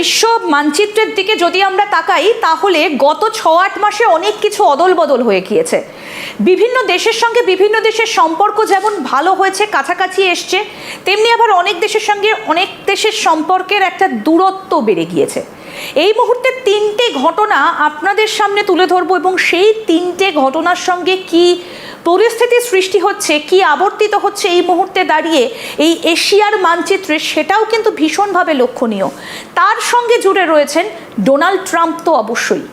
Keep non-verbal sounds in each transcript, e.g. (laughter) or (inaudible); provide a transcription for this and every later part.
বিশ্ব মানচিত্রের দিকে যদি আমরা তাকাই, তাহলে গত ছ আট মাসে অনেক কিছু অদল বদল হয়ে গিয়েছে। বিভিন্ন দেশের সঙ্গে বিভিন্ন দেশের সম্পর্ক যেমন ভালো হয়েছে, কাছাকাছি এসছে, তেমনি আবার অনেক দেশের সঙ্গে অনেক দেশের সম্পর্কের একটা দূরত্ব বেড়ে গিয়েছে। এই মুহূর্তে তিনটে ঘটনা আপনাদের সামনে তুলে ধরবো এবং সেই তিনটে ঘটনার সঙ্গে কি পরিস্থিতি সৃষ্টি হচ্ছে, কি আবর্তিত হচ্ছে এই মুহূর্তে দাঁড়িয়ে এই এশিয়ার মানচিত্রে সেটাও কিন্তু ভীষণভাবে লক্ষণীয়। তার সঙ্গে জুড়ে রয়েছেন ডোনাল্ড ট্রাম্প তো অবশ্যই।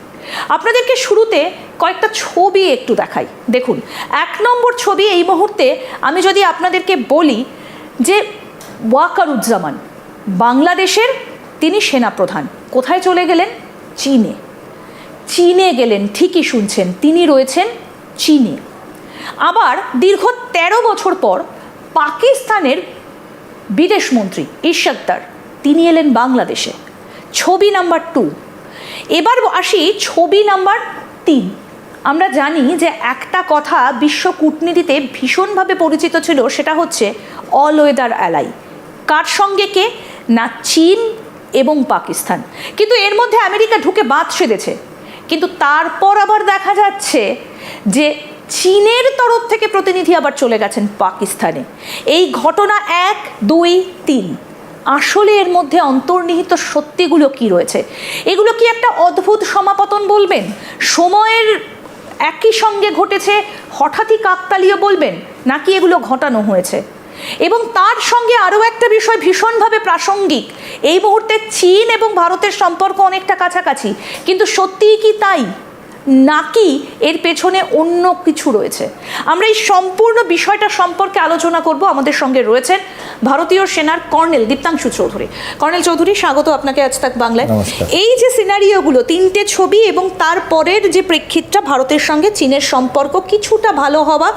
আপনাদেরকে শুরুতে কয়েকটা ছবি একটু দেখাই। দেখুন, এক নম্বর ছবি এই মুহূর্তে আমি যদি আপনাদেরকে বলি যে ওয়াকারুজ্জামান বাংলাদেশের তিনি সেনাপ্রধান। কোথায় চলে গেলেন? চীনে। চীনে গেলেন, ঠিকই শুনছেন, তিনি রয়েছেন চীনে। আবার দীর্ঘ ১৩ বছর পর পাকিস্তানের বিদেশমন্ত্রী ইশাকদার, তিনি এলেন বাংলাদেশে। ছবি নাম্বার টু। এবার আসি ছবি নাম্বার তিন। আমরা জানি যে একটা কথা বিশ্ব কূটনীতিতে ভীষণভাবে পরিচিত ছিল, সেটা হচ্ছে অল ওয়েদার অ্যালাই। কার সঙ্গে কে? না চীন এবং পাকিস্তান। কিন্তু এর মধ্যে আমেরিকা ঢুকে বাদ সেধেছে। কিন্তু তারপর আবার দেখা যাচ্ছে যে চীনের তরফ থেকে প্রতিনিধি আবার চলে গেছেন পাকিস্তানে। এই ঘটনা এক, দুই, তিন। আসলে এর মধ্যে অন্তর্নিহিত সত্যিগুলো কি রয়েছে? এগুলো কি একটা অদ্ভুত সমাপতন বলবেন? সময়ের একই সঙ্গে ঘটেছে, হঠাৎই কাকতালীয় বলবেন, নাকি এগুলো ঘটানো হয়েছে? এবং তার সঙ্গে আরও একটা বিষয় ভীষণভাবে প্রাসঙ্গিক। এই মুহূর্তে চীন এবং ভারতের সম্পর্ক অনেকটা কাছাকাছি। কিন্তু সত্যিই কি তাই? নাকি এর পেছনে অন্য কিছু রয়েছে? আমরা এই সম্পূর্ণ বিষয়টা সম্পর্কে আলোচনা করব। আমাদের সঙ্গে রয়েছেন ভারতীয় সেনার কর্নেল দীপ্তাংশু চৌধুরী। কর্নেল চৌধুরী স্বাগত আপনাকে আজ তাক বাংলায়। এই যে সিনারিওগুলো তিনটে ছবি এবং তারপরের যে প্রেক্ষিতটা ভারতের সঙ্গে চীনের সম্পর্ক কিছুটা ভালো হওয়া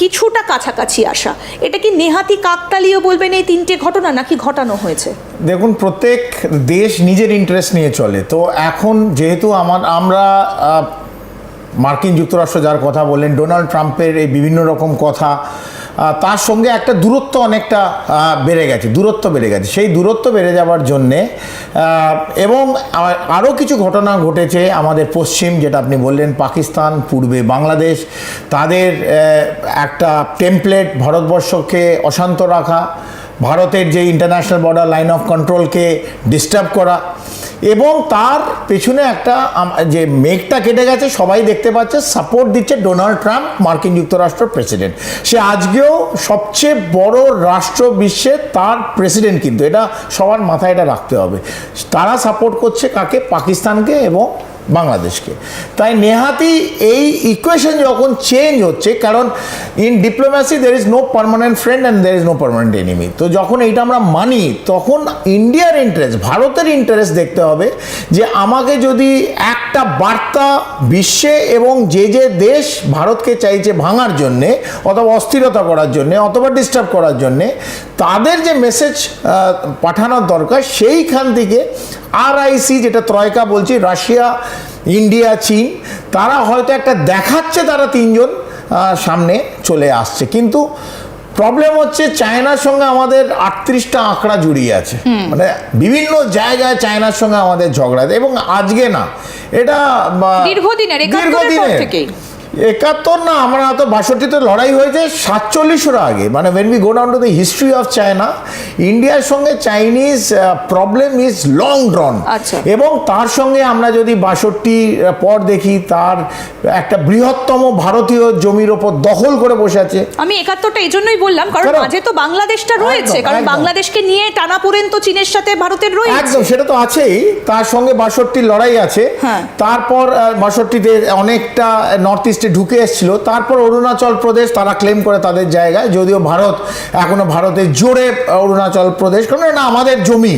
কিছুটা কাছাকাছি আসা এটা কি নেহাতি কাকতালীয় বলবেন এই তিনটে ঘটনা নাকি ঘটানো হয়েছে? দেখুন প্রত্যেক দেশ নিজের ইন্টারেস্ট নিয়ে চলে। তো এখন যেহেতু আমার আমরা মার্কিন যুক্তরাষ্ট্র যার কথা বললেন, ডোনাল্ড ট্রাম্পের এই বিভিন্ন রকম কথা তার সঙ্গে একটা দূরত্ব অনেকটা বেড়ে গেছে, দূরত্ব বেড়ে গেছে। সেই দূরত্ব বেড়ে যাওয়ার জন্যে এবং আরও কিছু ঘটনা ঘটেছে আমাদের পশ্চিম, যেটা আপনি বললেন, পাকিস্তান, পূর্বে বাংলাদেশ, তাদের একটা টেমপ্লেট ভারতবর্ষকে অশান্ত রাখা, ভারতের যে ইন্টারন্যাশনাল বর্ডার লাইন অফ কন্ট্রোলকে ডিস্টার্ব করা এবং তার পেছনে একটা যে মেঘটা কেটে গেছে, সবাই দেখতে পাচ্ছে সাপোর্ট দিচ্ছে ডোনাল্ড ট্রাম্প মার্কিন যুক্তরাষ্ট্র প্রেসিডেন্ট সে আজকেও সবচেয়ে বড় রাষ্ট্র বিশ্বে তার প্রেসিডেন্ট কিন্তু। এটা সবার মাথায় এটা রাখতে হবে। তারা সাপোর্ট করছে কাকে? পাকিস্তানকে এবং বাংলাদেশকে। তাই নেহাতি এই ইকুয়েশন যখন চেঞ্জ হচ্ছে, কারণ in diplomacy there is no permanent friend and there is no permanent enemy তো যখন এইটা আমরা মানি, তখন ইন্ডিয়ার ইন্টারেস্ট ভারতের ইন্টারেস্ট দেখতে হবে যে আমাকে যদি একটা বার্তা বিশ্বে এবং যে যে দেশ ভারতকে চাইছে ভাঙার জন্যে, অথবা অস্থিরতা করার জন্যে, অথবা ডিস্টার্ব করার জন্যে তাদের যে মেসেজ পাঠানোর দরকার সেইখান থেকে আরআইসি যেটা ত্রয়কা বলছি রাশিয়া ইন্ডিয়া চীন তারা হয়তো একটা দেখাচ্ছে তারা তিনজন সামনে চলে আসছে। কিন্তু প্রবলেম হচ্ছে চায়নার সঙ্গে আমাদের আটত্রিশটা আঁকড়া জড়িয়ে আছে। মানে বিভিন্ন জায়গায় চায়নার সঙ্গে আমাদের ঝগড়া এবং আজকে না এটা দীর্ঘদিনের, দীর্ঘদিনের। একাত্তর না আমরা তো বাষট্টিতে লড়াই হয়েছে সাতচল্লিশের আগে। মানে when we go down to the history of China ইন্ডিয়ার সঙ্গে Chinese problem is long drawn. এবং তার সঙ্গে আমরা যদি বাষট্টি পর দেখি তার একটা বৃহত্তম ভারতীয় জমির ওপর দখল করে বসে আছে। আমি একাত্তরটা এই জন্যই বললাম কারণ মাঝে তো বাংলাদেশটা রয়েছে কারণ বাংলাদেশকে নিয়ে টানাপোড়েন তো চীনের সাথে ভারতের রয়েছে। একদম সেটা তো আছেই। তার সঙ্গে বাষট্টির লড়াই আছে। হ্যাঁ। তারপর বাষট্টিতে অনেকটা নর্থ ইস্টে ঢুকে এসেছিল। তারপর অরুণাচল প্রদেশ তারা ক্লেম করে তাদের জায়গায়। যদিও ভারত এখনও ভারতের জোরে অরুণাচল প্রদেশ কারণ এটা আমাদের জমি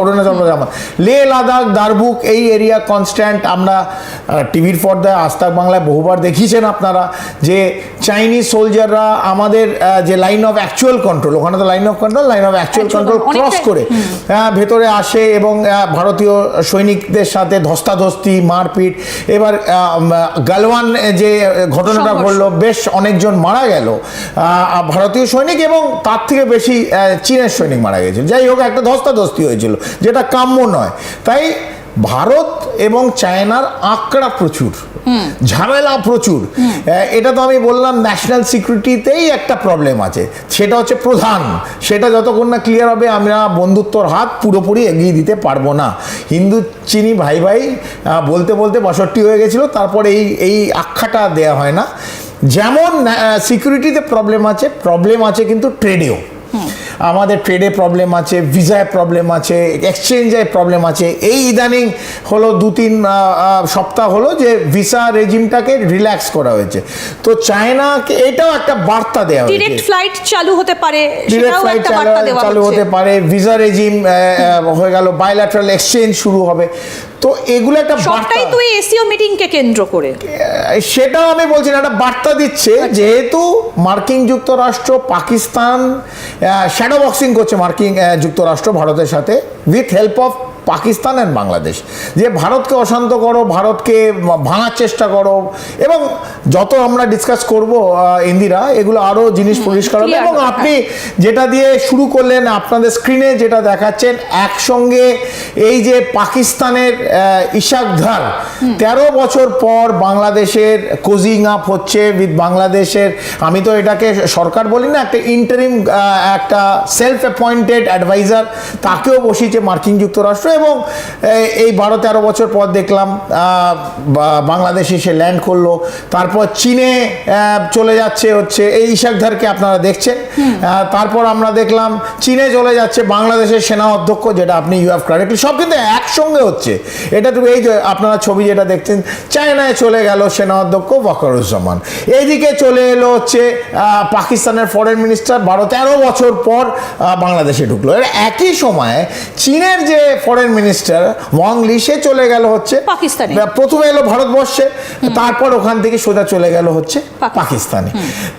অরুণাচল প্রদেশ আমার লে লাদাখ দারবুক এই এরিয়া কনস্ট্যান্ট আমরা টিভির পর্দায় আস্তাক বাংলায় বহুবার দেখিয়েছেন আপনারা যে চাইনিজ সোলজাররা আমাদের যে লাইন অফ অ্যাকচুয়াল কন্ট্রোল ওখানে তো line of control line of actual control cross করে আহ, ভেতরে আসে এবং ভারতীয় সৈনিকদের সাথে ধস্তাধস্তি মারপিট। এবার গালওয়ান যে ঘটনাটা। ঘটলো বেশ অনেকজন মারা গেল। আহ, ভারতীয় সৈনিক এবং তার থেকে বেশি আহ, চীনের সৈনিক মারা গেছিল। যাই হোক একটা ধস্তাধস্তি হয়েছিল যেটা কাম্য নয়। তাই ভারত এবং চায়নার আঁকড়া প্রচুর ঝামেলা প্রচুর। এটা তো আমি বললাম ন্যাশনাল সিকিউরিটিতেই একটা প্রবলেম আছে। সেটা হচ্ছে প্রধান। সেটা যতক্ষণ না ক্লিয়ার হবে আমরা বন্ধুত্বর হাত পুরোপুরি এগিয়ে দিতে পারব না। হিন্দু চিনি ভাই ভাই বলতে বলতে বাষট্টি হয়ে গেছিল তারপরে এই এই আখ্যাটা দেয়া হয় না। যেমন সিকিউরিটিতে প্রবলেম আছে প্রবলেম আছে কিন্তু ট্রেডেও আমাদের ট্রেডে প্রবলেম আছে ভিসায় প্রবলেম আছে এক্সচেঞ্জে প্রবলেম আছে। এই ইদানিং হলো দু তিন সপ্তাহ হলো যে ভিসা রেজিমটাকে রিল্যাক্স করা হয়েছে। তো চায়নাকে এটাও একটা বার্তা দেওয়া ডিরেক্ট ফ্লাইট চালু হতে পারে ডিরেক্ট ফ্লাইট চালু হতে পারে ভিসা রেজিম হয়ে গেল বায়োল্যাটারাল এক্সচেঞ্জ শুরু হবে। তো এগুলো একটা সবটাই তো এসিও মিটিং কে কেন্দ্র করে। সেটাও আমি বলছি না একটা বার্তা দিচ্ছে যেহেতু মার্কিন যুক্তরাষ্ট্র পাকিস্তান শ্যাডো বক্সিং করছে মার্কিন যুক্তরাষ্ট্র ভারতের সাথে with help of Pakistan and Bangladesh. যে ভারতকে অশান্ত করো ভারতকে ভাঙার চেষ্টা করো এবং যত আমরা ডিসকাস করব ইন্দিরা এগুলো আরও জিনিস পরিষ্কার হবে। এবং আপনি যেটা দিয়ে শুরু করলেন আপনাদের স্ক্রিনে যেটা দেখাচ্ছেন একসঙ্গে এই যে পাকিস্তানের ইশাকধার তেরো বছর পর বাংলাদেশের কোজিং আপ হচ্ছে উইথ বাংলাদেশের। আমি তো এটাকে সরকার বলি না একটা ইন্টারিম একটা সেলফ অ্যাপয়েন্টেড অ্যাডভাইজার তাকেও বসিয়েছে মার্কিন যুক্তরাষ্ট্র এবং এই- বারো তেরো বছর পর দেখলাম বাংলাদেশে সে ল্যান্ড করল। তারপর চীনে চলে যাচ্ছে হচ্ছে এই ইশাকধারকে আপনারা দেখছেন। তারপর আমরা দেখলাম চীনে চলে যাচ্ছে বাংলাদেশের সেনা অধ্যক্ষ যেটা আপনি ইউ হ্যাভ কারেক্টলি সব কিন্তু একসঙ্গে হচ্ছে। এটা তো এই যে আপনারা ছবি যেটা দেখছেন চায়নায় চলে গেল সেনা অধ্যক্ষ ওয়াকারুজ্জামান। এইদিকে চলে এলো হচ্ছে পাকিস্তানের ফরেন মিনিস্টার বারো তেরো বছর পর বাংলাদেশে ঢুকলো। এর একই সময়ে চীনের যে ফরেন মিনিস্টার ওয়াং লি সে চলে গেল হচ্ছে পাকিস্তানে। প্রথমে এলো ভারতবর্ষে তারপর ওখান থেকে সোজা চলে গেল হচ্ছে পাকিস্তান। পাকিস্তানে।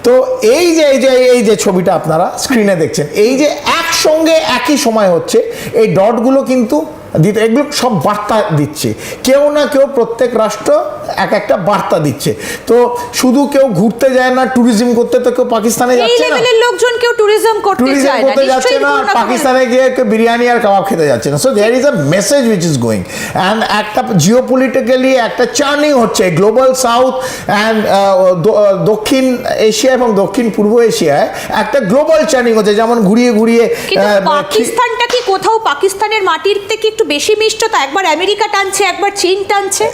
তো এই যে এই যে এই যে ছবিটা আপনারা স্ক্রিনে দেখছেন এই যে একসঙ্গে একই সময় হচ্ছে এই ডটগুলো কিন্তু দিতে এগুলো সব বার্তা দিচ্ছে। কেউ না কেউ প্রত্যেক রাষ্ট্র এক একটা বার্তা দিচ্ছে। তো শুধু কেউ ঘুরতে যায় না ট্যুরিজম করতে তো কেউ পাকিস্তানে যাচ্ছে না। লোকজন কেউ ট্যুরিজম করতে ট্যুরিজম না। করতে যাচ্ছে না পাকিস্তানে গিয়ে কেউ বিরিয়ানি আর কাবাব খেতে যাচ্ছে না। So there is a message which is going and একটা জিও পলিটিক্যালি একটা চার্নিং হচ্ছে। গ্লোবাল সাউথ অ্যান্ড দক্ষিণ এশিয়া এবং দক্ষিণ পূর্ব এশিয়ায় একটা গ্লোবাল চার্নিং হচ্ছে। যেমন ঘুরিয়ে ঘুরিয়ে খি- পাকিস্তানটা কি কোথাও পাকিস্তানের মাটির থেকে একটু বেশি মিষ্টতা একবার আমেরিকা টানছে একবার চীন টানছে।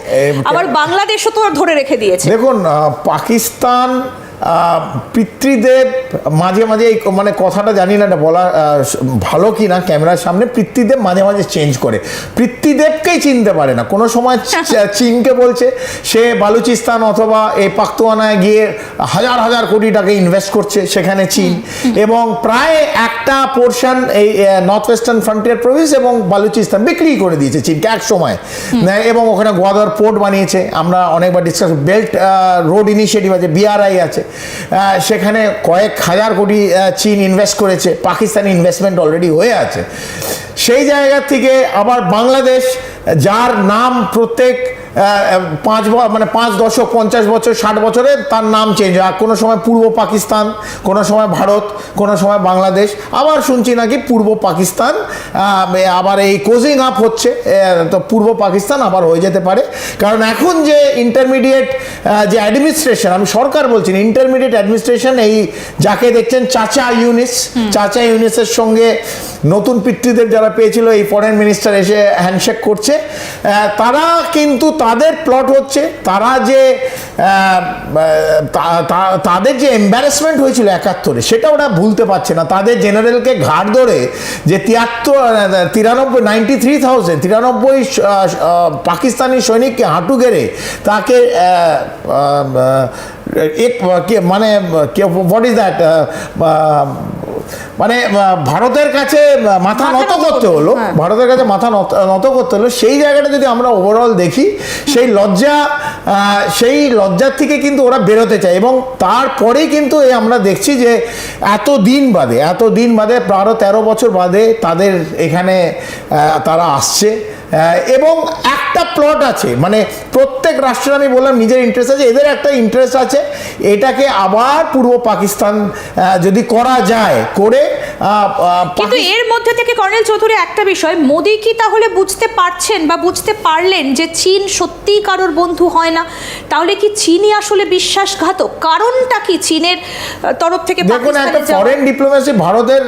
আবার বাংলাদেশও তো ধরে রেখে দিয়েছে। দেখুন পাকিস্তান পিতৃদেব মাঝে মাঝে এই মানে কথাটা জানি না এটা বলা ভালো কি না ক্যামেরার সামনে পিতৃদেব মাঝে মাঝে চেঞ্জ করে। পিতৃদেবকেই চিনতে পারে না। কোনো সময় চীনকে (laughs) বলছে সে বালুচিস্তান অথবা এই পাক্তোয়ানায় গিয়ে হাজার হাজার কোটি টাকা ইনভেস্ট করছে সেখানে চীন। এবং প্রায় একটা পোর্শন এই নর্থ ওয়েস্টার্ন ফ্রন্টিয়ার প্রভিন্স এবং বালুচিস্তান বিক্রি করে দিয়েছে চীনকে এক সময়। এবং ওখানে গোয়াদার পোর্ট বানিয়েছে। আমরা অনেকবার ডিসকাস বেল্ট রোড ইনিশিয়েটিভ আছে বিআরআই আছে। সেখানে কয়েক হাজার কোটি চীন ইনভেস্ট করেছে, পাকিস্তানি ইনভেস্টমেন্ট অলরেডি হয়ে আছে। সেই জায়গা থেকে আবার বাংলাদেশ যার নাম প্রত্যেক পাঁচ মানে পাঁচ দশক পঞ্চাশ বছর ষাট বছরে তার নাম চেঞ্জ হয়। কোনো সময় পূর্ব পাকিস্তান কোনো সময় ভারত কোনো সময় বাংলাদেশ আবার শুনছি নাকি পূর্ব পাকিস্তান আবার এই কোজিং আপ হচ্ছে তো পূর্ব পাকিস্তান আবার হয়ে যেতে পারে। কারণ এখন যে ইন্টারমিডিয়েট যে অ্যাডমিনিস্ট্রেশন আমি সরকার বলছি ইন্টারমিডিয়েট অ্যাডমিনিস্ট্রেশন এই যাকে দেখছেন চাচা ইউনিস চাচা ইউনিসের সঙ্গে নতুন পিতৃদের যারা পেয়েছিল, এই ফরেন মিনিস্টার এসে হ্যান্ডশেক করছে। তারা কিন্তু তাদের প্লট হচ্ছে, তারা যে তাদের যে এম্বারেসমেন্ট হয়েছিল একাত্তরে, সেটা ওরা ভুলতে পারছে না। তাদের জেনারেলকে ঘাট ধরে যে তিয়াত্তর তিরানব্বই নাইনটি থ্রি থাউজেন্ড তিরানব্বই পাকিস্তানি সৈনিককে হাঁটু গেড়ে তাকে এক কে- মানে হোয়াট ইজ দ্যাট মানে ভারতের কাছে মাথা নত করতে হলো। ভারতের কাছে মাথা নত- নত করতে হলো সেই জায়গাটা যদি আমরা ওভারঅল দেখি সেই লজ্জা সেই লজ্জার থেকে কিন্তু ওরা বেরোতে চায় এবং তারপরেই কিন্তু এই আমরা দেখছি যে এত দিন বাদে এত দিন বাদে বারো তেরো বছর বাদে তাদের এখানে তারা আসছে এবং একটা প্লট আছে মানে প্রত্যেক রাষ্ট্রের আমি বললাম নিজের ইন্টারেস্ট আছে এদের একটা ইন্টারেস্ট আছে এটাকে আবার পূর্ব পাকিস্তান যদি করা যায় করে কিন্তু এর মধ্যে থেকে কর্নেল চৌধুরী একটা বিষয় মোদি কি তাহলে বুঝতে পারছেন বা বুঝতে পারলেন যে চীন সত্যিই কারোর বন্ধু হয় না? তাহলে কি চীনই আসলে বিশ্বাসঘাতক? কারণটা কি চীনের তরফ থেকে দেখুন একটা? ফরেন ডিপ্লোমেসি ভারতের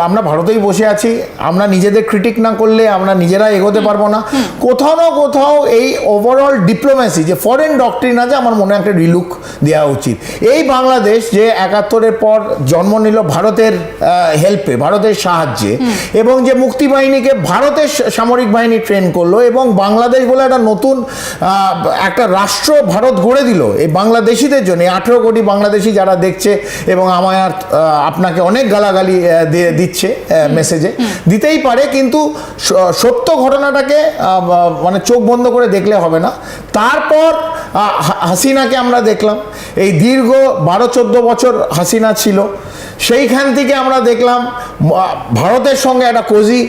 আমরা ভারতেই বসে আছি আমরা নিজেদের ক্রিটিক না করলে আমরা নিজেরা এগোতে পারব না। কোথাও না কোথাও এই ওভারঅল ডিপ্লোমেসি যে ফরেন ডক্টরিন আছে, আমার মনে একটা রিলুক দেওয়া উচিত। এই বাংলাদেশ যে একাত্তরের পর জন্ম নিল ভারতের হেল্পে ভারতের সাহায্যে, এবং যে মুক্তি বাহিনীকে ভারতের সামরিক বাহিনী ট্রেন করল, এবং বাংলাদেশ বলে একটা নতুন একটা রাষ্ট্র ভারত গড়ে দিল। এই বাংলাদেশিদের জন্য আঠেরো কোটি বাংলাদেশি যারা দেখছে, এবং আমার আপনাকে অনেক গালাগালি দিচ্ছে মেসেজে দিতেই পারে, কিন্তু সত্য ঘটনাটাকে আহ, মানে চোখ বন্ধ করে দেখলে হবে না। তারপর হাসিনাকে আমরা দেখলাম। এই দীর্ঘ বারো চোদ্দ বছর হাসিনা ছিল। সেইখান থেকে আমরা দেখলাম ভারতের সঙ্গে একটা কোজি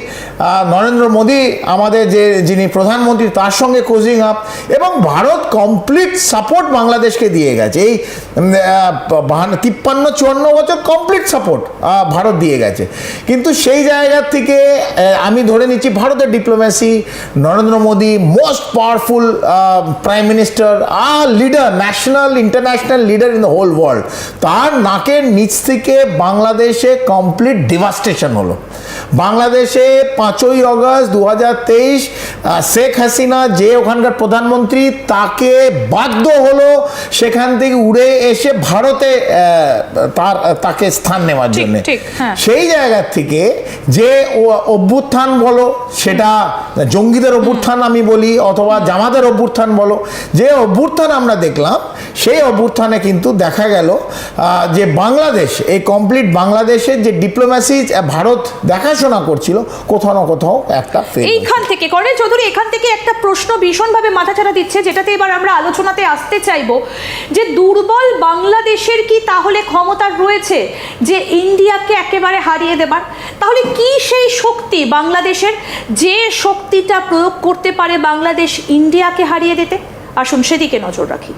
নরেন্দ্র মোদী আমাদের যে যিনি প্রধানমন্ত্রী, তার সঙ্গে কোজিং আপ এবং ভারত কমপ্লিট সাপোর্ট বাংলাদেশকে দিয়ে গেছে। এই তিপ্পান্ন, চুয়ান্ন বছর কমপ্লিট সাপোর্ট ভারত দিয়ে গেছে। কিন্তু সেই জায়গা থেকে আমি ধরে নিচ্ছি ভারতের diplomacy Narendra Modi most powerful prime minister R leader national international leader in the whole world তার নাকের নিচ থেকে বাংলাদেশে কমপ্লিট ডিভাস্টেশন হলো। বাংলাদেশে পাঁচই অগস্ট দু হাজার তেইশ শেখ হাসিনা যে ওখানকার প্রধানমন্ত্রী তাকে বাধ্য হলো সেখান থেকে উড়ে এসে ভারতে তার তাকে স্থান নেওয়ার জন্য। হ্যাঁ। সেই জায়গা থেকে যে অভ্যুত্থান বলো সেটা জঙ্গিদের অভ্যুত্থান আমি বলি অথবা জামাতের অভ্যুত্থান বলো যে অভ্যুত্থান আমরা দেখলাম সেই অভ্যুত্থানে কিন্তু দেখা গেল যে বাংলাদেশ এই কমপ্লিট বাংলাদেশের যে ডিপ্লোম্যাসি ভারত দেখাশোনা করছিল, কোথাও না কোথাও একটা এইখান থেকে, কর্নেল চৌধুরী, এখান থেকে একটা প্রশ্ন ভীষণভাবে মাথাচাড়া দিচ্ছে, যেটাতে এবার আমরা আলোচনাতে আসতে চাইব, যে দুর্বল বাংলাদেশের কি তাহলে ক্ষমতা রয়েছে, যে ইন্ডিয়াকে একেবারে হারিয়ে দেবার? তাহলে কি সেই শক্তি বাংলাদেশের, যে শক্তিটা প্রয়োগ করতে পারে বাংলাদেশ ইন্ডিয়াকে হারিয়ে দিতে? আসুন সেদিকে নজর রাখি।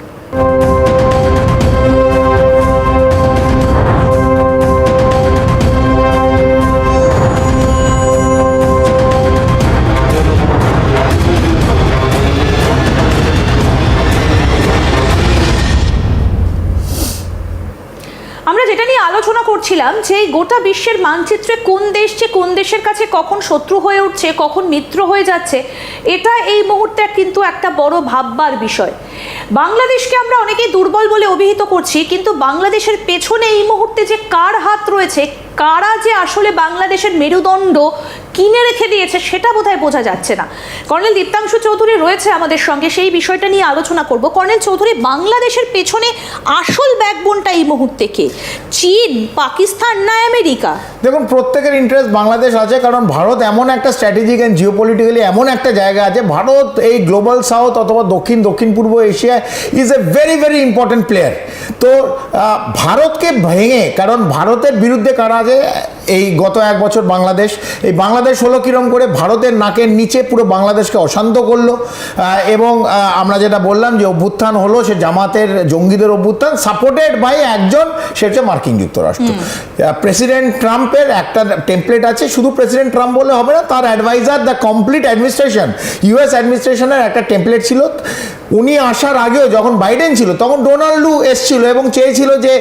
করছিলাম যে গোটা বিশ্বের মানচিত্রে কোন দেশ যে কোন দেশের কাছে কখন শত্রু হয়ে উঠছে, কখন মিত্র হয়ে যাচ্ছে, এটা এই মুহূর্তে কিন্তু একটা বড় ভাববার বিষয়। বাংলাদেশকে আমরা অনেকেই দুর্বল বলে অভিহিত করছি, কিন্তু বাংলাদেশের পেছনে এই মুহূর্তে যে কার হাত রয়েছে কারা যে আসলে বাংলাদেশের মেরুদণ্ড কিনে রেখে দিয়েছে সেটা বোধহয় বোঝা যাচ্ছে না। কর্নেল দীপ্তাংশু চৌধুরী রয়েছে আমাদের সঙ্গে, সেই বিষয়টা নিয়ে আলোচনা করব। কর্নেল চৌধুরী, বাংলাদেশের পেছনে আসল ব্যাকবোনটা এই মুহূর্তে কে? চীন, পাকিস্তান না আমেরিকা? দেখুন, প্রত্যেকের ইন্টারেস্ট বাংলাদেশ আছে, কারণ ভারত এমন একটা স্ট্র্যাটেজিক অ্যান্ড জিওপলিটিক্যালি এমন একটা জায়গা আছে। ভারত এই গ্লোবাল সাউথ অথবা দক্ষিণ দক্ষিণ পূর্ব Asia is a very very important player তো ভারতকে ভেঙে, কারণ ভারতের বিরুদ্ধে কারা আছে এই গত এক বছর বাংলাদেশ এই বাংলাদেশ হলো কিরম করে ভারতের নাকের নিচে পুরো বাংলাদেশকে অশান্ত করল। এবং আমরা যেটা বললাম যে অভ্যুত্থান হলো সে জামাতের জঙ্গিদের অভ্যুত্থান সাপোর্টেড বাই একজন সে হচ্ছে মার্কিন যুক্তরাষ্ট্র। প্রেসিডেন্ট ট্রাম্পের একটা টেমপ্লেট আছে শুধু প্রেসিডেন্ট ট্রাম্প বলে হবে না তার adviser the complete administration US অ্যাডমিনিস্ট্রেশনের একটা টেমপ্লেট ছিল। উনি আসার আগেও যখন বাইডেন ছিল তখন ডোনাল্ডু এসছিল এবং চেয়েছিল যে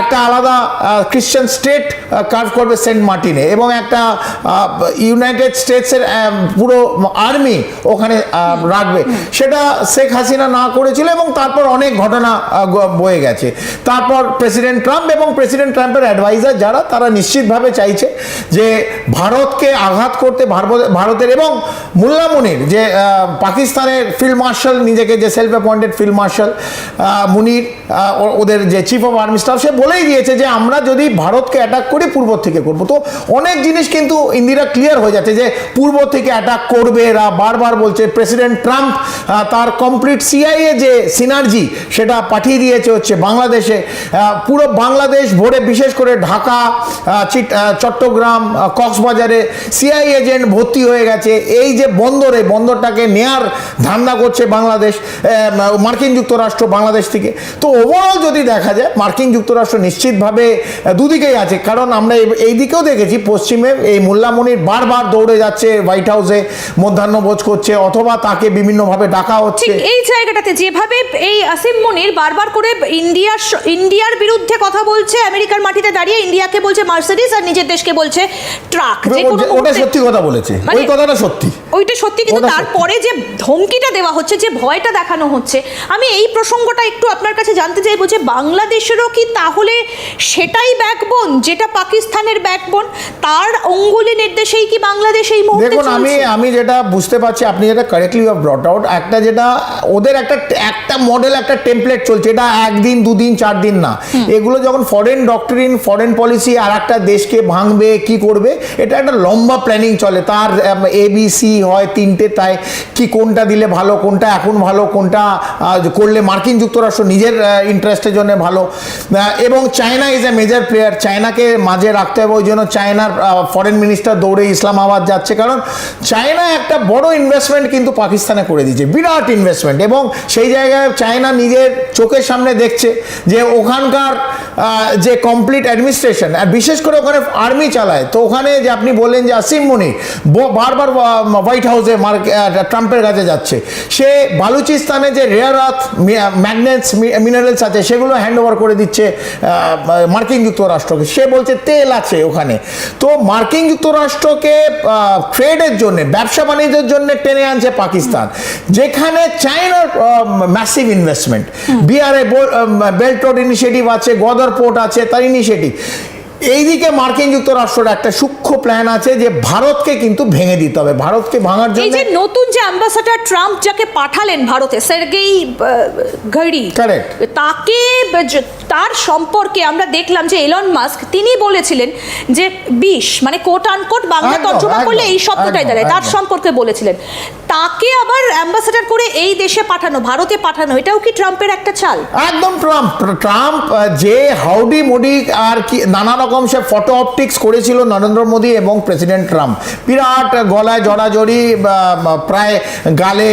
একটা আলাদা খ্রিশ্চান স্টেট কার্ভ করবে সেন্ট মার্টিনে এবং একটা ইউনাইটেড স্টেটসের পুরো আর্মি ওখানে রাখবে। সেটা শেখ হাসিনা না করেছিল এবং তারপর অনেক ঘটনা বয়ে গেছে। তারপর প্রেসিডেন্ট ট্রাম্প এবং প্রেসিডেন্ট ট্রাম্পের অ্যাডভাইজার যারা তারা নিশ্চিতভাবে চাইছে যে ভারতকে আঘাত করতে ভারত- ভারতের এবং মুল্লা মুনির যে পাকিস্তানের ফিল্ড মার্শাল নিজেকে যে self appointed field marshal Munir ওদের যে চিফ অফ আর্মি স্টাফ সে বলেই দিয়েছে যে আমরা যদি ভারতকে অ্যাটাক করি পূর্ব থেকে করব। তো অনেক জিনিস কিন্তু ইন্দিরা ক্লিয়ার হয়ে যাচ্ছে যে পূর্ব থেকে অ্যাটাক করবে এরা। বারবার বলছে প্রেসিডেন্ট ট্রাম্প তার কমপ্লিট সিআইএ যে সিনার্জি সেটা পাঠিয়ে দিয়েছে হচ্ছে বাংলাদেশে। পুরো বাংলাদেশ ভরে বিশেষ করে ঢাকা চিট- চট্টগ্রাম কক্সবাজারে সিআই এজেন্ট ভর্তি হয়ে গেছে। এই যে বন্দরে বন্দরটাকে নেয়ার ধান্দা করছে বাংলাদেশ মার্কিন যুক্তরাষ্ট্র বাংলাদেশ থেকে। তো ওভারঅল যদি দেখা যায়, মার্কিন যুক্তরাষ্ট্র নিশ্চিতভাবে দুদিকেই আছে। কারণ আমরা এই- দিকেও দেখেছি পশ্চিমে এই মোল্লামণির বারবার দৌড়ে যাচ্ছে হোয়াইট হাউসে মধ্যাহ্নভোজ করছে অথবা তাকে বিভিন্নভাবে ডাকা হচ্ছে। এই জায়গাটাতে যেভাবে এই আসিম মনির বারবার করে ইন্ডিয়ার ইন্ডিয়ার বিরুদ্ধে কথা বলছে আমেরিকার মাটিতে দাঁড়িয়ে ইন্ডিয়াকে বলছে মার্সিডিস আর নিজের দেশকে বলছে ট্রাক। ওটা সত্যি কথা বলেছে। মানে- ওই কথাটা সত্যি। ওইটা সত্যি কিন্তু তারপরে যে ধমকিটা দেওয়া হচ্ছে যে ভয়টা দেখানো হচ্ছে আমি এই প্রসঙ্গটা একটু আপনার কাছে জানতে চাইব যে বাংলাদেশেরও কি তাহলে সেটাই ব্যাকবোন যেটা পাকিস্তানের ব্যাকবোন তার অঙ্গুলি নির্দেশেই কি বাংলাদেশ এই মুহূর্তে দেখুন আমি আমি যেটা বুঝতে পারছি আপনি যেটা কারেক্টলি ব্রট আউট একটা যেটা ওদের একটা একটা মডেল একটা টেমপ্লেট চলছে এটা একদিন দুদিন চার দিন না এগুলো যখন ফরেন ডক্টরিন ফরেন পলিসি আর একটা দেশকে ভাঙবে কি করবে এটা একটা লম্বা প্ল্যানিং চলে। তার এবিসি হয় তিনটে, তাই কি কোনটা দিলে ভালো, কোনটা এখন ভালো, কোনটা করলে মার্কিন যুক্তরাষ্ট্র নিজের ইন্টারেস্টের জন্য ভালো? এবং China is a major player চায়নাকে মাঝে রাখতে হবে, ওই জন্য চায়নার ফরেন মিনিস্টার দৌড়ে ইসলামাবাদ যাচ্ছে। কারণ চায়না একটা বড় ইনভেস্টমেন্ট কিন্তু পাকিস্তানে করে দিয়েছে, বিরাট ইনভেস্টমেন্ট এবং সেই জায়গায় চায়না নিজের চোখের সামনে দেখছে যে ওখানকার যে কমপ্লিট অ্যাডমিনিস্ট্রেশন আর বিশেষ করে ওখানে আর্মি চালায়। তো ওখানে যে আপনি বললেন যে আসিম মনি বারবার হোয়াইট হাউসে ট্রাম্পের কাছে যাচ্ছে। সে বালুচিস্তানে যে রেয়ার আর্থ ম্যাগনেটস মিনারেলস আছে সেগুলো হ্যান্ড ওভার করে দিচ্ছে মার্কিন যুক্তরাষ্ট্রকে। সে বলছে তেল আছে ওখানে। তো মার্কিন যুক্তরাষ্ট্রকে ট্রেডের জন্য ব্যবসা বাণিজ্যের জন্য টেনে আনছে পাকিস্তান। যেখানে চায়নার ম্যাসিভ ইনভেস্টমেন্ট বিহারে বেল্ট রোড ইনিশিয়েটিভ আছে গদর পোর্ট আছে তার ইনিশিয়েটিভ এইদিকে মার্কিন যুক্তরাষ্ট্রের একটা সূক্ষ্ম প্ল্যান আছে যে ভারতকে কিন্তু ভেঙে দিতে হবে। ভারতকে ভাঙার জন্য এই যে নতুন যে অ্যাম্বাসাডার ট্রাম্প যাকে পাঠালেন ভারতে সের্গেই ঘড়ি কারেক্ট তাকে তার সম্পর্কে আমরা দেখলাম যে এলন মাস্ক তিনি বলেছিলেন যে বিষ মানে কোট আনকোট বাংলা তর্জমা করলে এই শব্দটাই দাঁড়ায়। তার সম্পর্কে বলেছিলেন। তাকে আবার অ্যাম্বাসাডার করে এই দেশে পাঠানো ভারতে পাঠানো এটাও কি ট্রাম্পের একটা চাল একদম ট্রাম্প ট্রাম্প যে হাউডি মোডি আর কি নানা রকম সে ফটো অপটিক্স করেছিল নরেন্দ্র মোদী এবং প্রেসিডেন্ট ট্রাম্প। বিরাট গলায় জড়াজড়ি প্রায় গালে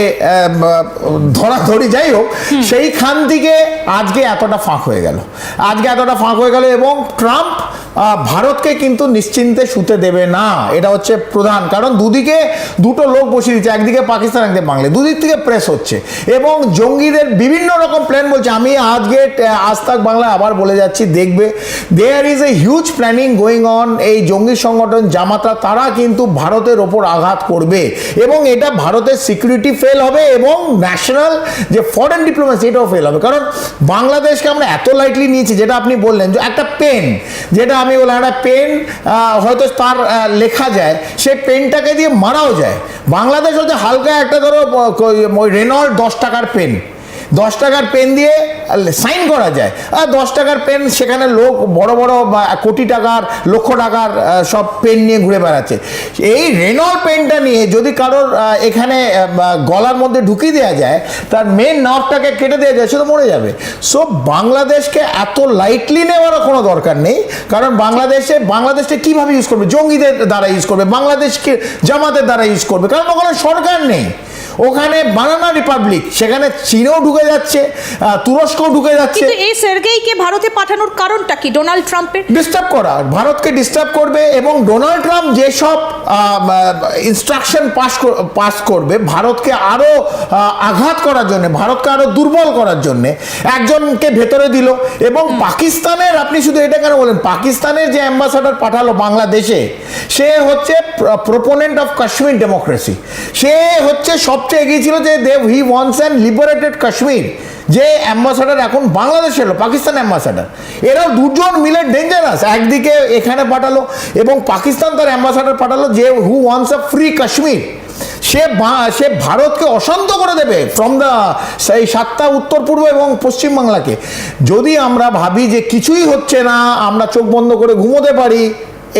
ধরাধরি যাই হোক সেইখান থেকে আজকে এতটা ফাঁক হয়ে গেল। আজকে এতটা ফাঁক হয়ে গেল এবং ট্রাম্প ভারতকে কিন্তু নিশ্চিন্তে শুতে দেবে না। এটা হচ্ছে প্রধান কারণ দুদিকে দুটো লোক বসিয়ে দিচ্ছে, একদিকে পাকিস্তান, একদিকে বাংলা দুদিক থেকে প্রেস হচ্ছে এবং জঙ্গিদের বিভিন্ন রকম প্ল্যান বলছে। আমি আজকে আজ তাক বাংলায় আবার বলে যাচ্ছি, দেখবে there is a huge planning going on এই জঙ্গি সংগঠন জামাতা, তারা কিন্তু ভারতের ওপর আঘাত করবে এবং এটা ভারতের সিকিউরিটি ফেল হবে এবং ন্যাশনাল যে ফরেন ডিপ্লোমেসি এটাও ফেল হবে। কারণ বাংলাদেশকে আমরা এত লাইটলি নিয়েছি, যেটা আপনি বললেন, যে একটা পেন যেটা আমি বললাম, একটা পেন হয়তো তার লেখা যায় সেই পেনটাকে দিয়ে মারাও যায়। বাংলাদেশ হচ্ছে হালকা একটা ধরো ওই রেনল্ড দশ টাকার পেন দশ টাকার পেন দিয়ে সাইন করা যায়। আর দশ টাকার পেন সেখানে লোক বড় বড় কোটি টাকার, লক্ষ টাকার সব পেন নিয়ে ঘুরে বেড়াচ্ছে। এই রেনল পেনটা নিয়ে যদি কারোর এখানে গলার মধ্যে ঢুকিয়ে দেওয়া যায়, তার মেন নার্ভটাকে কেটে দেওয়া যায়, সে তো মরে যাবে। সো বাংলাদেশকে এত লাইটলি নেওয়ারও কোনো দরকার নেই। কারণ বাংলাদেশে, বাংলাদেশকে কীভাবে ইউজ করবে? জঙ্গিদের দ্বারা ইউজ করবে, বাংলাদেশকে জামাতের দ্বারা ইউজ করবে। কারণ ওখানে সরকার নেই। ওখানে বানানা রিপাবলিক সেখানে চীনও ঢুকে যাচ্ছে তুরস্কও ঢুকে যাচ্ছে। কিন্তু এই সের্গেইকে ভারতে পাঠানোর কারণটা কি? ডোনাল্ড ট্রাম্পের ডিস্টার্ব করা ভারতকে ডিস্টার্ব করবে এবং ডোনাল্ড ট্রাম্প যেসব ইনস্ট্রাকশন পাস পাস করবে ভারতকে আরও আঘাত করার জন্য ভারতকে আরও দুর্বল করার জন্য একজনকে ভেতরে দিল এবং পাকিস্তানের আপনি শুধু এটা কেন বলেন পাকিস্তানের যে অ্যাম্বাসাডার পাঠালো বাংলাদেশে সে হচ্ছে প্রোপোনেন্ট অফ কাশ্মীর ডেমোক্রেসি সে হচ্ছে সবচেয়ে এগিয়ে ছিল যে দেব he wants and liberated Kashmir যে অ্যাম্বাসাডার এখন বাংলাদেশ এলো, পাকিস্তান অ্যাম্বাসাডার এরাও দুজন মিলে ডেঞ্জারাস একদিকে এখানে পাঠালো এবং পাকিস্তান তার অ্যাম্বাসাডার পাঠালো যে who wants a free Kashmir সে সে ভারতকে অশান্ত করে দেবে ফ্রম দ্য সেই সাতটা উত্তর পূর্ব এবং পশ্চিম বাংলাকে। যদি আমরা ভাবি যে কিছুই হচ্ছে না, আমরা চোখ বন্ধ করে ঘুমোতে পারি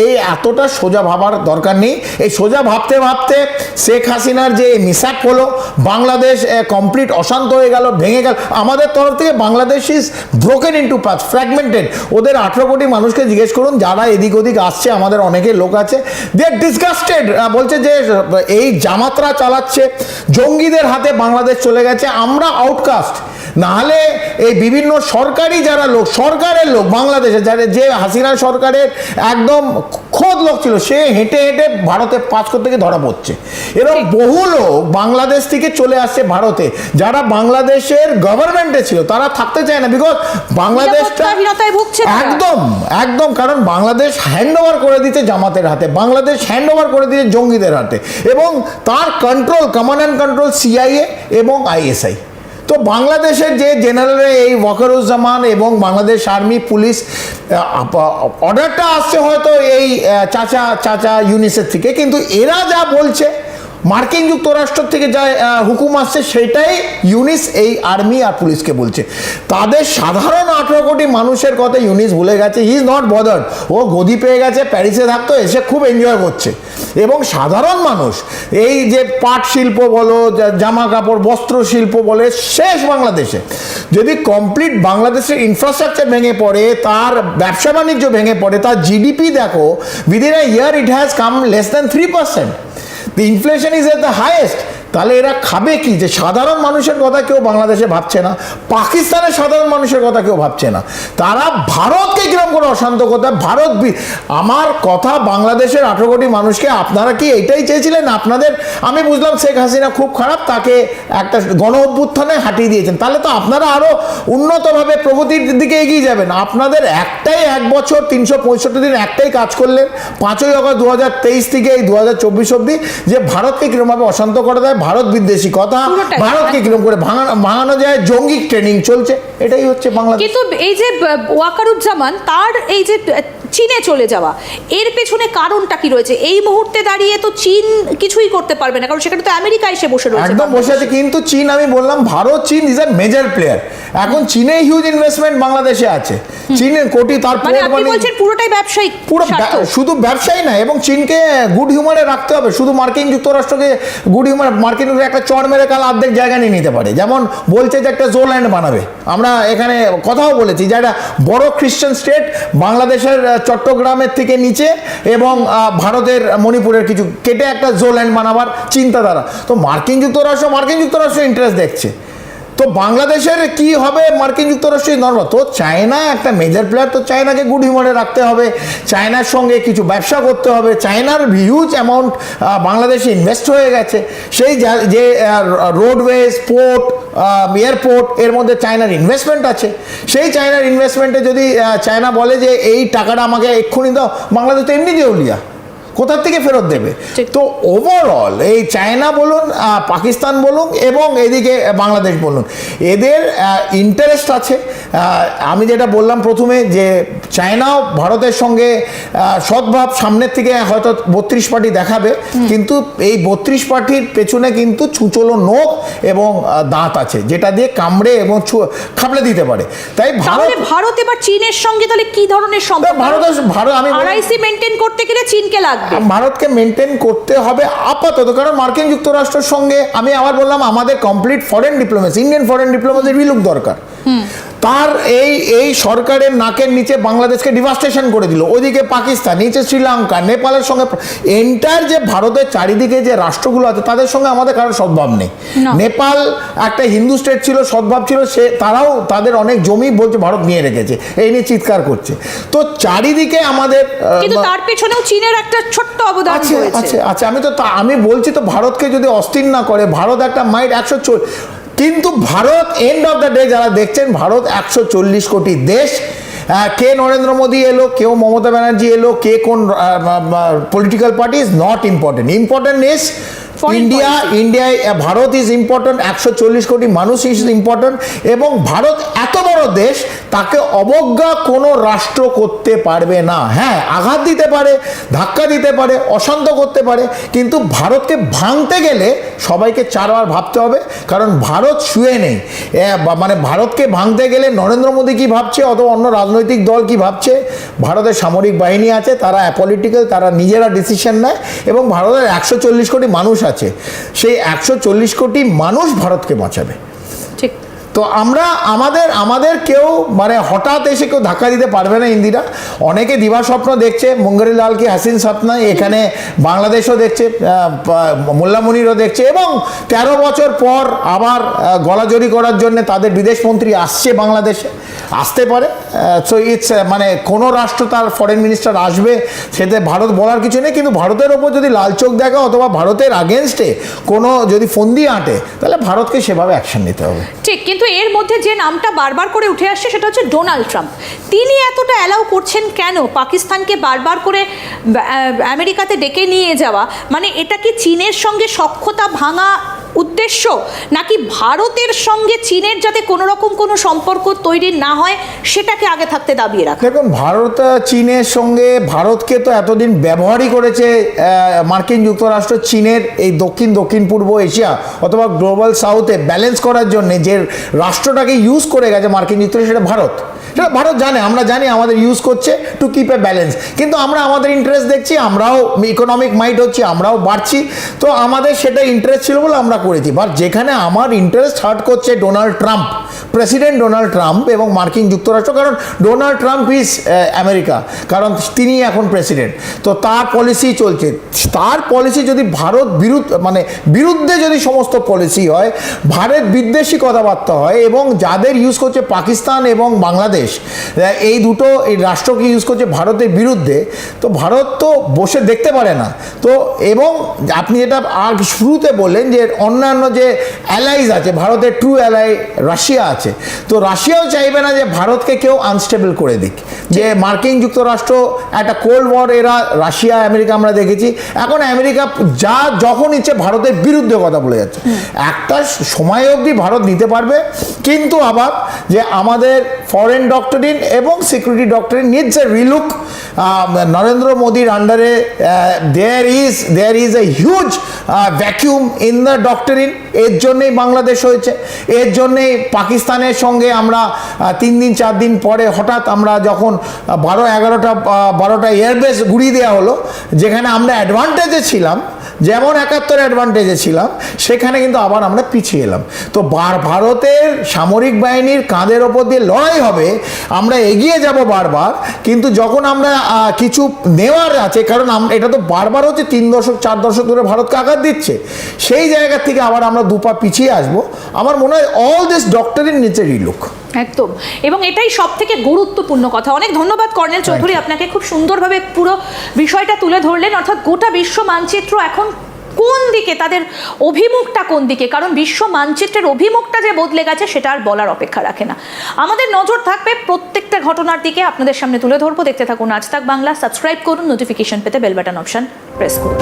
এই এতটা সোজা ভাবার দরকার নেই। এই সোজা ভাবতে ভাবতে শেখ হাসিনার যে মিসাক হলো, বাংলাদেশ কমপ্লিট অশান্ত হয়ে গেল, ভেঙে গেল। আমাদের তরফ থেকে বাংলাদেশ ইজ ব্রোকেন ইন্টু পাঁচ ফ্র্যাগমেন্টেড ওদের আঠেরো কোটি মানুষকে জিজ্ঞেস করুন, যারা এদিক ওদিক আসছে, আমাদের অনেকে লোক আছে। দে আর ডিসগাস্টেড বলছে যে, এই জামাতরা চালাচ্ছে, জঙ্গিদের হাতে বাংলাদেশ চলে গেছে, আমরা আউটকাস্ট নাহলে এই বিভিন্ন সরকারি যারা লোক সরকারের লোক বাংলাদেশে যারা যে হাসিনা সরকারের একদম খোদ লোক ছিল সে হেঁটে হেঁটে ভারতে পাঁচ করতে গিয়ে ধরা পড়ছে। এরকম বহু লোক বাংলাদেশ থেকে চলে আসছে ভারতে যারা বাংলাদেশের গভর্নমেন্টে ছিল তারা থাকতে চায় না বিকজ বাংলাদেশটা একদম একদম কারণ বাংলাদেশ হ্যান্ড ওভার করে দিতে জামাতের হাতে বাংলাদেশ হ্যান্ড ওভার করে দিতে জঙ্গিদের হাতে এবং তার control command and control CIA এবং আইএসআই তো বাংলাদেশের যে জেনারেল এই ওয়াকারুজ্জামান এবং বাংলাদেশ আর্মি পুলিশ অর্ডারটা আসছে হয়তো এই চাচা চাচা ইউনিসেফ থেকে, কিন্তু এরা যা বলছে মার্কিন যুক্তরাষ্ট্র থেকে যা হুকুম আসছে সেটাই ইউনিস, এই আর্মি আর পুলিশকে বলছে। তাদের সাধারণ আঠেরো কোটি মানুষের কথা ইউনিস ভুলে গেছে। হি ইজ নট বদার্ড ও গদি পেয়ে গেছে, প্যারিসে থাকতো, এসে খুব এনজয় করছে। এবং সাধারণ মানুষ, এই যে পাট শিল্প বলো জামা কাপড়, বস্ত্র শিল্প বলে, শেষ বাংলাদেশে। যদি কমপ্লিট বাংলাদেশের ইনফ্রাস্ট্রাকচার ভেঙে পড়ে, তার ব্যবসা বাণিজ্য ভেঙে পড়ে, তার জিডিপি দেখো within a year it has come less than three percent the inflation is at the highest তাহলে এরা খাবে কি? যে সাধারণ মানুষের কথা কেউ বাংলাদেশে ভাবছে না, পাকিস্তানের সাধারণ মানুষের কথা কেউ ভাবছে না। তারা ভারতকে কিরম করে অশান্ত করতে? ভারত আমার কথা বাংলাদেশের আঠেরো কোটি মানুষকে আপনারা কি এটাই চেয়েছিলেন? আপনাদের, আমি বুঝলাম শেখ হাসিনা খুব খারাপ, তাকে একটা গণ অভ্যুত্থানে হাঁটিয়ে দিয়েছেন। তাহলে তো আপনারা আরও উন্নতভাবে প্রগতির দিকে এগিয়ে যাবেন। আপনাদের একটাই এক বছর, তিনশো পঁয়ষট্টি দিন একটাই কাজ করলেন, পাঁচই অগস্ট দু হাজার তেইশ থেকে এই দু হাজার চব্বিশ অব্দি যে ভারতকে কিরমভাবে অশান্ত করে দেয় ভারত বিদ্বেষী কথা। ভারতকে কিরম করে ভাঙানো ভাঙানো যায় জঙ্গি ট্রেনিং চলছে। এটাই হচ্ছে বাংলাদেশ। কিন্তু এই যে ওয়াকারুজ্জামান তার এই যে চীনে চলে যাওয়া এর পেছনে কারণটা কি রয়েছে? এই মুহূর্তে দাঁড়িয়ে তো চীন কিছুই করতে পারবে না কারণ সেখানে তো আমেরিকা এসে বসে রয়েছে একদম বসে আছে কিন্তু চীন আমি বললাম ভারত চীন ইজ আ মেজর প্লেয়ার এখন চীনে হিউজ ইনভেস্টমেন্ট বাংলাদেশে আছে। চীনের কোটি তার মানে আপনি বলছেন পুরোটাই ব্যবসায়িক পুরো শুধু ব্যবসায়ী না এবং চীনকে গুড হিউমারে রাখতে হবে। শুধু মার্কিন যুক্তরাষ্ট্রকে গুড হিউমার মার্কিন একটা চড় মেরে কাল অর্ধেক জায়গা নিয়ে নিতে পারে। যেমন বলছে যে একটা জোল্যান্ড বানাবে। আমরা এখানে কথাও বলেছি যে একটা বড় খ্রিশ্চান স্টেট বাংলাদেশের চট্টগ্রামের থেকে নিচে এবং ভারতের মণিপুরের কিছু কেটে একটা জোল্যান্ড বানাবার চিন্তাধারা। তো মার্কিন যুক্তরাষ্ট্র মার্কিন যুক্তরাষ্ট্র ইন্টারেস্ট দেখছে। তো বাংলাদেশের কি হবে মার্কিন যুক্তরাষ্ট্রের নর্মাল তো চায়না একটা মেজর প্লেয়ার তো চায়নাকে গুড হিউমারে রাখতে হবে। চায়নার সঙ্গে কিছু ব্যবসা করতে হবে। চায়নার হিউজ অ্যামাউন্ট বাংলাদেশে ইনভেস্ট হয়ে গেছে। সেই যে রোডওয়েজ পোর্ট এয়ারপোর্ট এর মধ্যে চায়নার ইনভেস্টমেন্ট আছে। সেই চায়নার ইনভেস্টমেন্টে যদি চায়না বলে যে, এই টাকাটা আমাকে এক্ষুনি দাও, বাংলাদেশ তো এমনি দেউলিয়া কোথার থেকে ফেরত দেবে? তো ওভারঅল এই চায়না বলুন পাকিস্তান বলুন এবং এদিকে বাংলাদেশ বলুন এদের ইন্টারেস্ট আছে। আমি যেটা বললাম প্রথমে যে চায়নাও ভারতের সঙ্গে সদ্ভাব সামনের থেকে হয়তো বত্রিশ পার্টি দেখাবে কিন্তু এই বত্রিশ পার্টির পেছনে কিন্তু ছুচলো নোখ এবং দাঁত আছে যেটা দিয়ে কামড়ে এবং ছু- খাবলে দিতে পারে। তাই ভারত ভারত এবার চীনের সঙ্গে তাহলে কি ধরনের সম্পর্ক? ভারত ভারত আমি আরআইসি মেনটেন করতে গেলে চীনকে ভারতকে মেনটেন করতে হবে আপাতত কারণ মার্কিন যুক্তরাষ্ট্রের সঙ্গে আমি আবার বললাম আমাদের complete foreign diplomacy Indian foreign ডিপ্লোমেসির relook দরকার। তার এই এই সরকারের নাকের নিচে বাংলাদেশকে ডিভাস্টেশন করে দিল। ওইদিকে পাকিস্তান নিচে শ্রীলঙ্কা নেপালের সঙ্গে এন্টার যে ভারতের চারিদিকে যে রাষ্ট্রগুলো আছে তাদের সঙ্গে আমাদের কারোর সদ্ভাব নেই। নেপাল একটা হিন্দু স্টেট ছিল সদ্ভাব ছিল সে তারাও তাদের অনেক জমি বলছে ভারত নিয়ে রেখেছে। এই নিয়ে চিৎকার করছে। তো চারিদিকে আমাদের কিন্তু তার পেছনেও চীনের একটা ছোট্ট অবদান আছে আছে আমি তো তা- আমি বলছি তো ভারতকে যদি অস্থির না করে ভারত একটা মাইট একশো কিন্তু Bharat end of the day যারা দেখছেন ভারত একশো চল্লিশ কোটি দেশ। কে নরেন্দ্র মোদী এলো কেউ মমতা ব্যানার্জি এলো কে কোন political party is not important important is India ইন্ডিয়ায় ভারত ইজ ইম্পর্টেন্ট একশো চল্লিশ কোটি মানুষ ইজ ইম্পর্টেন্ট এবং ভারত এত বড় দেশ তাকে অবজ্ঞা কোনো রাষ্ট্র করতে পারবে না। হ্যাঁ আঘাত দিতে পারে, ধাক্কা দিতে পারে, অশান্ত করতে পারে, কিন্তু ভারতকে ভাঙতে গেলে সবাইকে চারবার ভাবতে হবে, কারণ ভারত শুয়ে নেই। মানে ভারতকে ভাঙতে গেলে নরেন্দ্র মোদী কী ভাবছে, অথবা অন্য রাজনৈতিক দল কি ভাবছে? ভারতের সামরিক বাহিনী আছে, তারা অ্যাপলিটিক্যাল তারা নিজেরা ডিসিশন নেয়, এবং ভারতের একশো চল্লিশ কোটি মানুষ আছে। সেই একশো চল্লিশ কোটি মানুষ ভারতকে বাঁচাবে। তো আমরা আমাদের আমাদের কেউ মানে হঠাৎ এসে কেউ ধাক্কা দিতে পারবে না ইন্দিরা অনেকে দিবা স্বপ্ন দেখছে মঙ্গরিলাল কি হাসিন স্বপ্না এখানে বাংলাদেশও দেখছে আহ, পা- মোল্লা মুনিরও দেখছে এবং তেরো বছর পর আবার গলাজড়ি করার জন্য তাদের বিদেশ মন্ত্রী আসছে বাংলাদেশে। আসতে পারে সো ইটস মানে কোনো রাষ্ট্র তার ফরেন মিনিস্টার আসবে সেতে ভারত বলার কিছু নেই কিন্তু ভারতের ওপর যদি লাল চোখ দেখা অথবা ভারতের আগেনস্টে কোনো যদি ফন্দি আঁটে তাহলে ভারতকে সেভাবে অ্যাকশন নিতে হবে। ঠিক কিন্তু এর মধ্যে যে নামটা বারবার করে উঠে আসছে সেটা হচ্ছে ডোনাল্ড ট্রাম্প। তিনি এতটা অ্যালাউ করছেন কেন? পাকিস্তানকে বারবার করে আমেরিকাতে ডেকে নিয়ে যাওয়া মানে এটা কি চীনের সঙ্গে সক্ষতা ভাঙা উদ্দেশ্য? নাকি ভারতের সঙ্গে চীনের যাতে কোনো রকম কোনো সম্পর্ক তৈরি না হয়, সেটাকে আগে থাকতে দাবিয়ে রাখা। দেখুন, ভারত চীনের সঙ্গে, ভারতকে তো এতদিন ব্যবহারই করেছে মার্কিন যুক্তরাষ্ট্র, চীনের এই দক্ষিণ দক্ষিণ পূর্ব এশিয়া অথবা গ্লোবাল সাউথে ব্যালেন্স করার জন্য, যে রাষ্ট্রটাকে ইউজ করে গেছে মার্কিন যুক্তরাষ্ট্র ভারত। সেটা ভারত জানে, আমরা জানি আমাদের ইউজ করছে টু কিপ এ ব্যালেন্স কিন্তু আমরা আমাদের ইন্টারেস্ট দেখছি, আমরাও ইকোনমিক মাইন্ড হচ্ছি, আমরাও বাড়ছি। তো আমাদের সেটা ইন্টারেস্ট ছিল বলে আমরা করেছি। বাট যেখানে আমার ইন্টারেস্ট হার্ট করছে Donald Trump president Donald Trump এবং মার্কিন যুক্তরাষ্ট্র, কারণ ডোনাল্ড ট্রাম্প ইজ আমেরিকা কারণ তিনি এখন প্রেসিডেন্ট তো তার পলিসি চলছে। তার পলিসি যদি ভারত বিরুদ্ধ মানে বিরুদ্ধে যদি সমস্ত পলিসি হয়, ভারত বিদ্বেষী কথাবার্তা হয় এবং যাদের ইউজ করছে পাকিস্তান এবং বাংলাদেশ আহ, এই দুটো এই রাষ্ট্রকে ইউজ করছে ভারতের বিরুদ্ধে তো ভারত তো বসে দেখতে পারে না। তো এবং আপনি যেটা আর শুরুতে বললেন যে অন্যান্য যে অ্যালাইজ আছে ভারতের ট্রু অ্যালাই রাশিয়া আছে তো রাশিয়াও চাইবে না যে ভারতকে কেউ আনস্টেবল করে দিক। যে মার্কিন যুক্তরাষ্ট্র একটা কোল্ড ওয়ার এরা রাশিয়া আমেরিকা আমরা দেখেছি এখন আমেরিকা যা যখন ইচ্ছে ভারতের বিরুদ্ধে কথা বলে যাচ্ছে। একটা সময় অবধি ভারত নিতে পারবে কিন্তু আবার যে আমাদের ফরেন ডক্টরিন এবং security doctrine needs a relook Narendra মোদীর আন্ডারে there is there is a huge vacuum in the doctrine এর জন্যেই বাংলাদেশ হয়েছে। এর জন্যেই পাকিস্তানের সঙ্গে আমরা তিন দিন, চার দিন পরে হঠাৎ আমরা যখন বারো, এগারোটা বারোটা এয়ারবেস ঘুরিয়ে দেওয়া হলো, যেখানে আমরা অ্যাডভান্টেজে ছিলাম, যেমন একাত্তর অ্যাডভান্টেজে ছিলাম, সেখানে কিন্তু আবার আমরা পিছিয়ে এলাম। তো ভারতের সামরিক বাহিনীর কাঁধের ওপর দিয়ে লড়াই হবে আমরা এগিয়ে যাব বারবার কিন্তু যখন আমরা কিছু নেওয়ার আছে কারণ এটা তো বারবার হচ্ছে তিন দশক চার দশক ধরে ভারতকে আঘাত দিচ্ছে সেই জায়গা থেকে আবার আমরা দুপা পিছিয়ে আসব। আমার মনে হয় অল দিস ডক্টরিন নিচে রিলুক একদম। এবং এটাই সব থেকে গুরুত্বপূর্ণ কথা। অনেক ধন্যবাদ কর্নেল চৌধুরী আপনাকে। খুব সুন্দরভাবে পুরো বিষয়টা তুলে ধরলেন। অর্থাৎ গোটা বিশ্ব মানচিত্র এখন কোন দিকে, তাদের অভিমুখটা কোন দিকে? কারণ বিশ্ব মানচিত্রের অভিমুখটা যে বদলে গেছে, সেটা আর বলার অপেক্ষা রাখে না। আমাদের নজর থাকবে প্রত্যেকটা ঘটনার দিকে। আপনাদের সামনে তুলে ধরবো। দেখতে থাকুন আজ থাক বাংলা। সাবস্ক্রাইব করুন নোটিফিকেশন পেতে বেল বাটন অপশন প্রেস করুন।